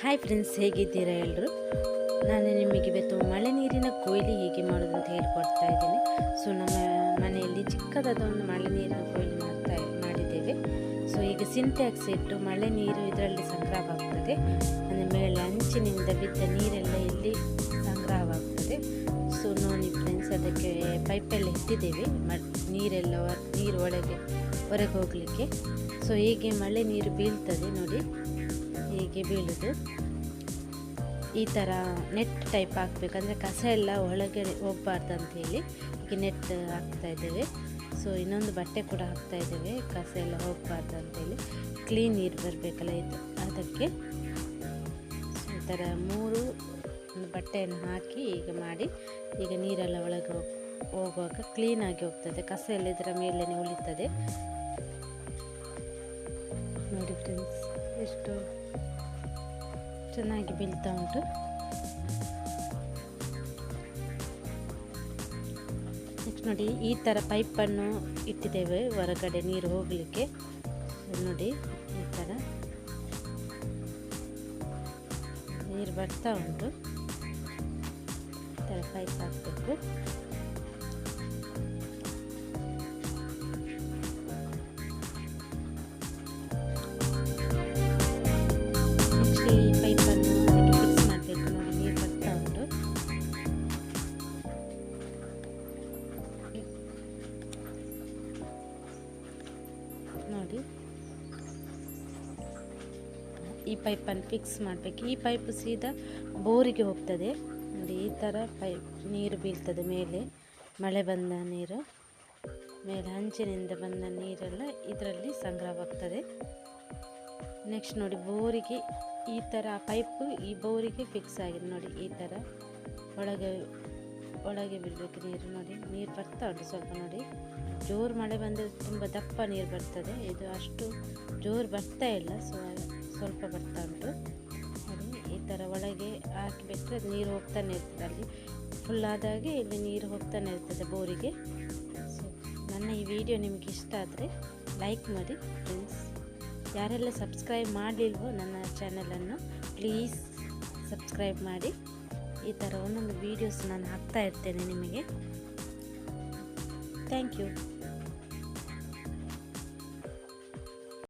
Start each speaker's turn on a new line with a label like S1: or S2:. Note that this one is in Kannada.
S1: ಹಾಯ್ ಫ್ರೆಂಡ್ಸ್ ಹೇಗಿದ್ದೀರಾ ಎಲ್ಲರೂ ನಾನು ನಿಮಗೆ ಇವತ್ತು ಮಳೆ ನೀರಿನ ಕೊಯ್ಲಿ ಹೇಗೆ ಮಾಡೋದು ಅಂತ ಹೇಳ್ಕೊಡ್ತಾ ಇದ್ದೀನಿ. ಸೊ ನಮ್ಮ ಮನೆಯಲ್ಲಿ ಚಿಕ್ಕದಾದ ಒಂದು ಮಳೆ ನೀರಿನ ಕೊಯ್ಲು ಮಾಡ್ತಾ ಮಾಡಿದ್ದೇವೆ. ಸೊ ಈಗ ಸಿಂಟ್ಯಾಕ್ಸ್ ಇಟ್ಟು ಮಳೆ ನೀರು ಇದರಲ್ಲಿ ಸಂಗ್ರಹವಾಗ್ತದೆ. ಅಂದರೆ ಮೇಲೆ ಅಂಚಿನಿಂದ ಬಿದ್ದ ನೀರೆಲ್ಲ ಇಲ್ಲಿ ಸಂಗ್ರಹವಾಗ್ತದೆ. ಸೊ ನೋಡಿ ಫ್ರೆಂಡ್ಸ್ ಅದಕ್ಕೆ ಪೈಪೆಲ್ಲ ಇಟ್ಟಿದ್ದೇವೆ ಮ, ನೀರೆಲ್ಲ ನೀರು ಒಳಗೆ, ಹೊರಗೆ ಹೋಗಲಿಕ್ಕೆ. ಸೊ ಹೀಗೆ ಮಳೆ ನೀರು ಬೀಳ್ತದೆ ನೋಡಿ. ಹೀಗೆ ಬೀಳೋದು? ಈ ಥರ ನೆಟ್ ಟೈಪ್ ಹಾಕ್ಬೇಕಂದ್ರೆ ಕಸ ಎಲ್ಲ ಒಳಗೆ ಹೋಗ್ಬಾರ್ದು ಅಂತ ಹೇಳಿ ಈಗ ನೆಟ್ ಹಾಕ್ತಾ ಇದ್ದೇವೆ. ಸೊ ಇನ್ನೊಂದು ಬಟ್ಟೆ ಕೂಡ ಹಾಕ್ತಾ ಇದ್ದೇವೆ. ಕಸ ಎಲ್ಲ ಹೋಗಬಾರ್ದು ಅಂತೇಳಿ ಕ್ಲೀನ್ ನೀರು ಬರಬೇಕಲ್ಲ ಇದು, ಅದಕ್ಕೆ. ಈ ಥರ ಮೂರು ಬಟ್ಟೆಯನ್ನು ಹಾಕಿ ಈಗ ಮಾಡಿ ಈಗ ನೀರೆಲ್ಲ ಒಳಗೆ ಹೋಗಿ, ಹೋಗುವಾಗ ಕ್ಲೀನಾಗಿ ಹೋಗ್ತದೆ. ಕಸ ಎಲ್ಲ ಇದರ ಮೇಲೆ ಉಳಿತದೆ. ನೋಡಿ ಫ್ರೆಂಡ್ಸ್ ಎಷ್ಟು ಚೆನ್ನಾಗಿ ಬೀಳ್ತಾ ಉಂಟು. ನೆಕ್ಸ್ಟ್ ನೋಡಿ, ಈ ಥರ ಪೈಪನ್ನು ಇಟ್ಟಿದ್ದೇವೆ ಹೊರಗಡೆ ನೀರು ಹೋಗಲಿಕ್ಕೆ. ನೋಡಿ, ಈ ಥರ ನೀರು ಬರ್ತಾ ಉಂಟು. ಈ ಥರ ಪೈಪ್ ಹಾಕಬೇಕು. ನೋಡಿ. ಈ ಪೈಪನ್ನು ಫಿಕ್ಸ್ ಮಾಡಬೇಕು. ಈ ಪೈಪ್ ಸೀದಾ ಬೋರಿಗೆ ಹೋಗ್ತದೆ. ನೋಡಿ, ಈ ಥರ ಪೈಪ್ ನೀರು ಬೀಳ್ತದೆ ಮೇಲೆ. ಮಳೆ ಬಂದ ನೀರು. ಮೇಲೆ ಹಂಚಿನಿಂದ ಬಂದ ನೀರೆಲ್ಲ ಇದರಲ್ಲಿ ಸಂಗ್ರಹವಾಗ್ತದೆ. ನೆಕ್ಸ್ಟ್ ನೋಡಿ, ಬೋರಿಗೆ ಈ ಥರ ಪೈಪು ಈ ಬೋರಿಗೆ ಫಿಕ್ಸ್ ಆಗಿದೆ ನೋಡಿ, ಈ ಥರ. ಒಳಗೆ ಒಳಗೆ ಬಿಡಬೇಕು ನೀರು ನೋಡಿ. ನೀರು ಬರ್ತಾ ಉಂಟು ಸ್ವಲ್ಪ ನೋಡಿ. ಜೋರು ಮಳೆ ಬಂದರೆ ತುಂಬ ದಪ್ಪ ನೀರು ಬರ್ತದೆ. ಇದು ಅಷ್ಟು ಜೋರು ಬರ್ತಾ ಇಲ್ಲ. ಸೊ, ಸ್ವಲ್ಪ ಬರ್ತಾ ಉಂಟು. ಅದು ಈ ಥರ ಒಳಗೆ ಹಾಕಿಬಿಟ್ರೆ ನೀರು ಹೋಗ್ತಾನೆ ಇರ್ತದೆ ಅಲ್ಲಿ. ಫುಲ್ ಇಲ್ಲಿ ನೀರು ಹೋಗ್ತಾನೆ ಇರ್ತದೆ ಬೋರಿಗೆ. ಸೊ, ನನ್ನ ಈ ವಿಡಿಯೋ ನಿಮಗೆ ಇಷ್ಟ ಆದರೆ ಲೈಕ್ ಮಾಡಿ ಫ್ರೆಂಡ್ಸ್. ಯಾರೆಲ್ಲ ಸಬ್ಸ್ಕ್ರೈಬ್ ಮಾಡಲಿಲ್ವೋ ನನ್ನ ಚಾನಲನ್ನು ಪ್ಲೀಸ್ ಸಬ್ಸ್ಕ್ರೈಬ್ ಮಾಡಿ. ಈ ಥರ ಒಂದೊಂದು ವೀಡಿಯೋಸ್ ನಾನು ಹಾಕ್ತಾ ಇರ್ತೇನೆ ನಿಮಗೆ. Thank you.